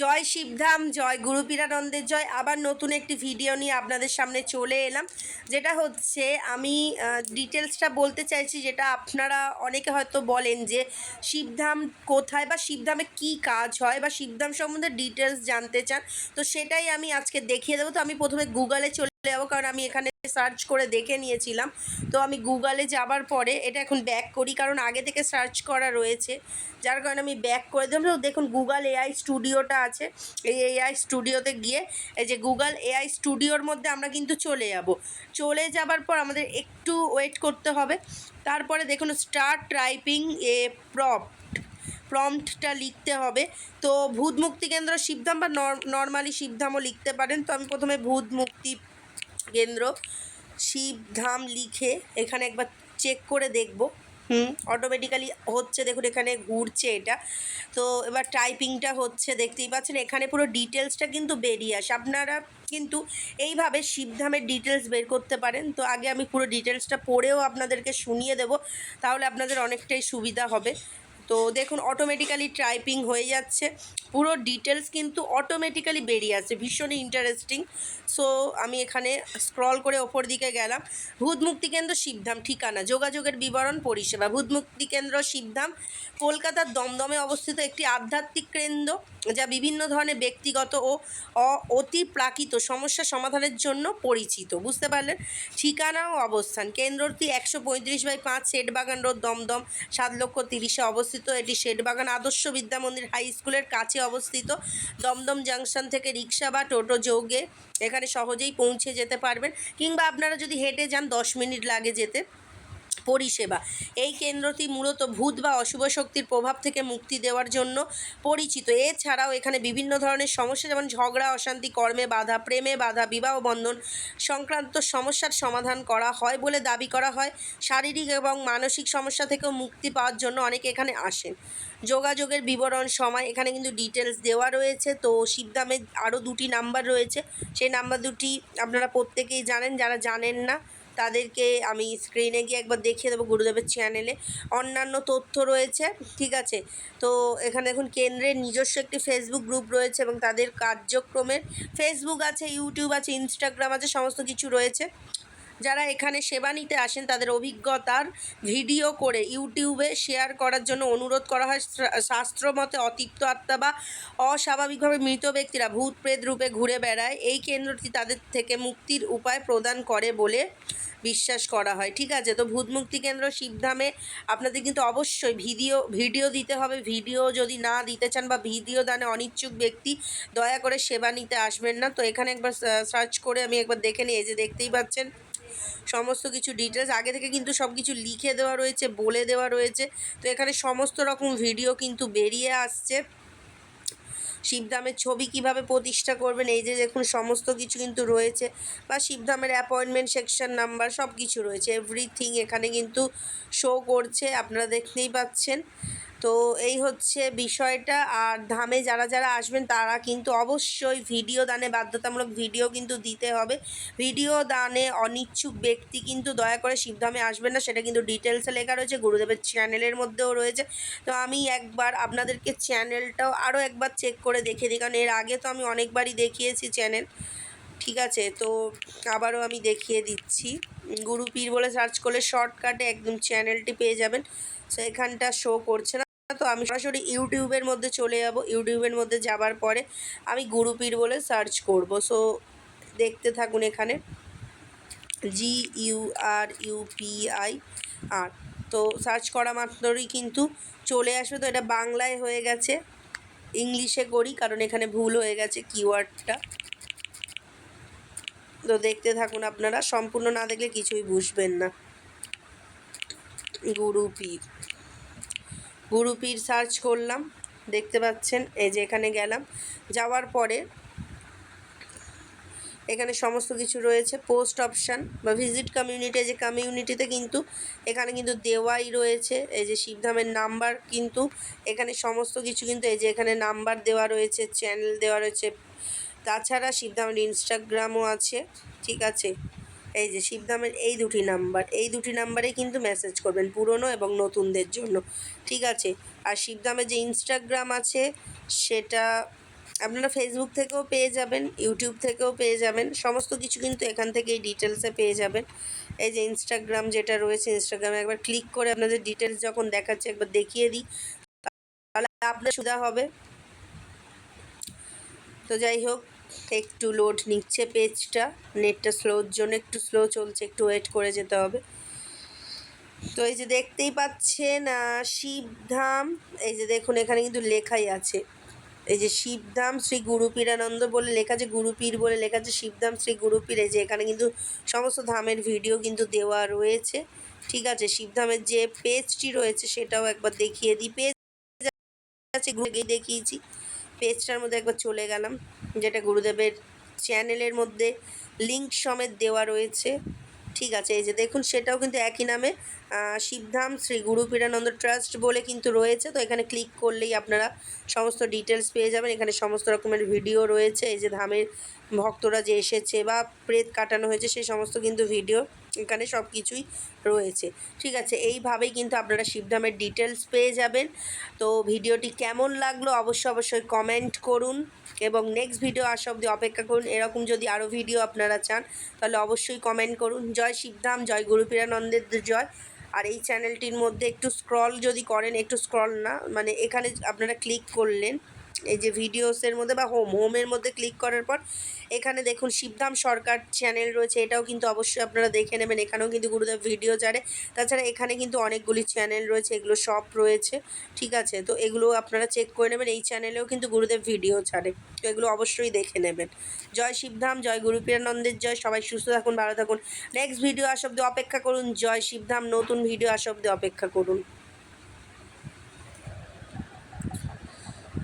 জয় শিবধাম, জয় গুরু পীরানন্দের জয়। আবার নতুন একটি ভিডিও নিয়ে আপনাদের সামনে চলে এলাম, যেটা হচ্ছে আমি ডিটেলসটা বলতে চাইছি যেটা আপনারা অনেকে হয়তো বলেন যে শিবধাম কোথায় বা শিবধামে কি কাজ হয় বা শিবধাম সম্বন্ধে ডিটেলস জানতে চান, তো সেটাই আমি আজকে দেখিয়ে দেবো। তো আমি প্রথমে গুগলে চলে যাব, কারণ আমি এখানে সার্চ করে দেখে নিয়েছিলাম। তো আমি গুগলে যাবার পরে এটা এখন ব্যাক করি, কারণ আগে থেকে সার্চ করা রয়েছে। যার কারণে আমি ব্যাক করে দিলাম। তো দেখুন গুগল এআই স্টুডিওটা আছে। এই এআই স্টুডিওতে গিয়ে এই যে গুগল এআই স্টুডিওর মধ্যে আমরা কিন্তু চলে যাব। চলে যাবার পর আমাদের একটু ওয়েট করতে হবে। তারপরে দেখুন স্টার্ট টাইপিং এ প্রপ প্রম্পটটা লিখতে হবে। তো ভূত মুক্তি কেন্দ্র শিবধাম বা নর্মালি শিবধামও লিখতে পারেন। তো আমি প্রথমে ভূত মুক্তি কেন্দ্র শিবধাম লিখে এখানে একবার চেক করে দেখব। হুম অটোমেটিক্যালি হচ্ছে, দেখুন এখানে ঘুরছে এটা। তো এবার টাইপিংটা হচ্ছে, দেখতেই পাচ্ছেন, এখানে পুরো ডিটেলসটা কিন্তু বেরিয়ে আসে। আপনারা কিন্তু এইভাবে শিবধামের ডিটেলস বের করতে পারেন। তো আগে আমি পুরো ডিটেলসটা পড়েও আপনাদেরকে শুনিয়ে দেব, তাহলে আপনাদের অনেকটাই সুবিধা হবে। তো দেখুন অটোমেটিক্যালি টাইপিং হয়ে যাচ্ছে। পুরো ডিটেলস কিন্তু অটোমেটিক্যালি বেরিয়ে আসছে। ভীষণই ইন্টারেস্টিং সো আমি এখানে স্ক্রল করে ওপর দিকে গেলাম। ভূত মুক্তি কেন্দ্র শিবধাম, ঠিকানা, যোগাযোগের বিবরণ, পরিষেবা। ভূত মুক্তি কেন্দ্র শিবধাম, কলকাতার দমদমে অবস্থিত একটি আধ্যাত্মিক কেন্দ্র, যা বিভিন্ন ধরনের ব্যক্তিগত ও অতি প্রাকৃত সমস্যা সমাধানের জন্য পরিচিত। বুঝতে পারলেন? ঠিকানা ও অবস্থান। কেন্দ্রটি একশো পঁয়ত্রিশ বাই পাঁচ সেট বাগান রোড, দমদম, সাত লক্ষ তিরিশে অবস্থিত। এটি শেঠবাগান আদর্শ বিদ্যা মন্দির হাই স্কুলের কাছে অবস্থিত। দমদম জাংশন থেকে রিক্সা বা টোটো যোগে এখানে সহজেই পৌঁছে যেতে পারবেন। কিংবা আপনারা যদি হেঁটে যান, দশ মিনিট লাগে যেতে। পরিষেবা। এই কেন্দ্রটি মূলত ভূত বা অশুভ শক্তির প্রভাব থেকে মুক্তি দেওয়ার জন্য পরিচিত। এছাড়াও এখানে বিভিন্ন ধরনের সমস্যা যেমন ঝগড়া, অশান্তি, কর্মে বাধা, প্রেমে বাধা, বিবাহ বন্ধন সংক্রান্ত সমস্যার সমাধান করা হয় বলে দাবি করা হয়। শারীরিক এবং মানসিক সমস্যা থেকেও মুক্তি পাওয়ার জন্য অনেকে এখানে আসেন। যোগাযোগের বিবরণ, সময়, এখানে কিন্তু ডিটেলস দেওয়া রয়েছে। তো শিবদামে আরও দুটি নাম্বার রয়েছে। সেই নাম্বার দুটি আপনারা প্রত্যেকেই জানেন, যারা জানেন না তাদেরকে আমি স্ক্রিনে গিয়ে একবার দেখিয়ে দেবো গুরুদেবের চ্যানেলে অন্যান্য তথ্য রয়েছে, ঠিক আছে? তো এখানে দেখুন, কেন্দ্রের নিজস্ব একটি ফেসবুক গ্রুপ রয়েছে এবং তাদের কার্যক্রমের ফেসবুক আছে ইউটিউব আছে ইনস্টাগ্রাম আছে, সমস্ত কিছু রয়েছে। যারা এখানে সেবা নিতে আসেন, তাদের অভিজ্ঞতার ভিডিও করে ইউটিউবে শেয়ার করার জন্য অনুরোধ করা হয়। শাস্ত্র মতে অতিপ্ত আত্মা বা অস্বাভাবিকভাবে মৃত ব্যক্তিরা ভূত প্রেত রূপে ঘুরে বেড়ায়। এই কেন্দ্রটি তাদের থেকে মুক্তির উপায় প্রদান করে বলে বিশ্বাস করা হয়। ঠিক আছে, তো ভূত মুক্তি কেন্দ্র শিবধামে আপনাদের কিন্তু অবশ্যই ভিডিও ভিডিও দিতে হবে। ভিডিও যদি না দিতে চান বা ভিডিও দানে অনিচ্ছুক ব্যক্তি দয়া করে সেবা নিতে আসবেন না। তো এখানে একবার সার্চ করে আমি একবার দেখে নিই। এই যে দেখতেই পাচ্ছেন। সমস্ত কিছু ডিটেলস আগে থেকে কিন্তু সব কিছু লিখে দেওয়া রয়েছে, বলে দেওয়া রয়েছে। তো এখানে সমস্ত রকম ভিডিও কিন্তু বেরিয়ে আসছে। শিবধামের ছবি কীভাবে প্রতিষ্ঠা করবেন, এই যে দেখুন সমস্ত কিছু কিন্তু রয়েছে। বা শিবধামের অ্যাপয়েন্টমেন্ট সেকশন নাম্বার সব কিছু রয়েছে। এভরিথিং এখানে কিন্তু শো করছে, আপনারা দেখতেই পাচ্ছেন। তো এই হচ্ছে বিষয়টা। আর ধামে যারা যারা আসবেন, তারা কিন্তু অবশ্যই ভিডিও দানে বাধ্যতামূলক ভিডিও কিন্তু দিতে হবে। ভিডিও দানে অনিচ্ছুক ব্যক্তি কিন্তু দয়া করে শিবধামে আসবেন না, সেটা কিন্তু ডিটেলসে লেখা রয়েছে, গুরুদেবের চ্যানেলের মধ্যেও রয়েছে। তো আমি একবার আপনাদেরকে চ্যানেলটাও আরও একবার চেক করে দেখে দিই, কারণ এর আগে তো আমি অনেকবারই দেখিয়েছি চ্যানেল। ঠিক আছে, তো আবারও আমি দেখিয়ে দিচ্ছি। গুরু পীর বলে সার্চ করলে শর্টকাটে একদম চ্যানেলটি পেয়ে যাবেন। সো এখানটা শো করছে না। তো আমি সরাসরি ইউটিউবের মধ্যে চলে যাব। ইউটিউবের মধ্যে যাবার পরে আমি গুরুপীর বলে সার্চ করব। সো দেখতে থাকুন এখানে। G U R U P I R তো সার্চ করা মাত্রই কিন্তু চলে আসবে। তো এটা বাংলায় হয়ে গেছে। ইংলিশে করি, কারণ এখানে ভুল হয়ে গেছে কিওয়ার্ডটা তো দেখতে থাকুন আপনারা। সম্পূর্ণ না দেখলে কিছুই বুঝবেন না। গুরু পীর গুরু পীর সার্চ করলাম, দেখতে পাচ্ছেন, এই যে এখানে গেলাম। যাওয়ার পরে এখানে সমস্ত কিছু রয়েছে পোস্ট অপশান বা ভিজিট কমিউনিটি যে কমিউনিটিতে কিন্তু এখানে কিন্তু দেওয়াই রয়েছে। এই যে শিবধামের নাম্বার কিন্তু এখানে সমস্ত কিছু কিন্তু এই যে এখানে নাম্বার দেওয়া রয়েছে চ্যানেল দেওয়া রয়েছে। তাছাড়া শিবধামের ইনস্টাগ্রামও আছে, ঠিক আছে? এই যে শিবধামের এই দুটি নাম্বার, এই দুটি নাম্বারে কিন্তু মেসেজ করবেন পুরনো এবং নতুনদের জন্য। ঠিক আছে? আর শিবধামের যে ইনস্টাগ্রাম আছে, সেটা আপনারা ফেসবুক থেকেও পেয়ে যাবেন ইউটিউব থেকেও পেয়ে যাবেন। সমস্ত কিছু কিন্তু এখান থেকেই ডিটেলসে পেয়ে যাবেন। এই যে ইনস্টাগ্রাম যেটা রয়েছে ইনস্টাগ্রামে একবার ক্লিক করে আপনাদের ডিটেলস যখন দেখাচ্ছে, একবার দেখিয়ে দিই। তাহলে আপনার সুবিধা হবে। তো যাই হোক একটু লোড নিচ্ছে পেজটা নেটটা স্লোর জন্য একটু স্লো চলছে, একটু ওয়েট করে যেতে হবে। তো এই যে দেখতেই পাচ্ছেন শিবধাম এই যে দেখুন, এখানে কিন্তু লেখাই আছে। এই যে শিবধাম শ্রী গুরুপীরানন্দ বলে লেখা আছে গুরুপীর বলে লেখা আছে শিবধাম শ্রী গুরুপীর এই যে এখানে কিন্তু সমস্ত ধামের ভিডিও কিন্তু দেওয়া রয়েছে। ঠিক আছে শিবধামের যে পেজটি রয়েছে, সেটাও একবার দেখিয়ে দিই। পেজ আছে দেখিয়েছি। পেজটার মধ্যে একবার চলে গেলাম, যেটা গুরুদেবের চ্যানেলের মধ্যে লিঙ্ক সমেত দেওয়া রয়েছে। ঠিক আছে, এই যে দেখুন, সেটাও কিন্তু একই নামে শিবধাম শ্রী গুরু পীরানন্দ ট্রাস্ট বলে কিন্তু রয়েছে। তো এখানে ক্লিক করলেই আপনারা সমস্ত ডিটেলস পেয়ে যাবেন। এখানে সমস্ত রকমের ভিডিও রয়েছে। এই যে ধামের ভক্তরা যে এসেছে বা প্রেত কাটানো হয়েছে, সেই সমস্ত কিন্তু ভিডিও এখানে সব কিছুই রয়েছে। ঠিক আছে, এইভাবেই কিন্তু আপনারা শিবধামের ডিটেলস পেয়ে যাবেন। তো ভিডিওটি কেমন লাগল অবশ্যই অবশ্যই কমেন্ট করুন এবং নেক্সট ভিডিও আসা অবধি অপেক্ষা করুন। এরকম যদি আরও ভিডিও আপনারা চান, তাহলে অবশ্যই কমেন্ট করুন। জয় শিবধাম, জয় গুরুপীরানন্দের জয়। আর এই চ্যানেলটির মধ্যে একটু স্ক্রল যদি করেন, একটু স্ক্রল না মানে এখানে আপনারা ক্লিক করলেন এই যে ভিডিওসের মধ্যে বা হোম হোমের মধ্যে ক্লিক করার পর, এখানে দেখুন শিবধাম সরকার চ্যানেল রয়েছে, এটাও কিন্তু অবশ্যই আপনারা দেখে নেবেন, এখানেও কিন্তু গুরুদেব ভিডিও ছাড়ে। তাছাড়া এখানে কিন্তু অনেকগুলি চ্যানেল রয়েছে, এগুলো সব রয়েছে, ঠিক আছে? তো এগুলো আপনারা চেক করে নেবেন, এই চ্যানেলেও কিন্তু গুরুদেব ভিডিও ছাড়ে, তো এগুলো অবশ্যই দেখে নেবেন। জয় শিবধাম, জয় গুরুপীরানন্দের জয়, সবাই সুস্থ থাকুন, ভালো থাকুন। নেক্সট ভিডিও আসা অব্দি অপেক্ষা করুন, জয় শিবধাম, নতুন ভিডিও আসা অব্দি অপেক্ষা করুন।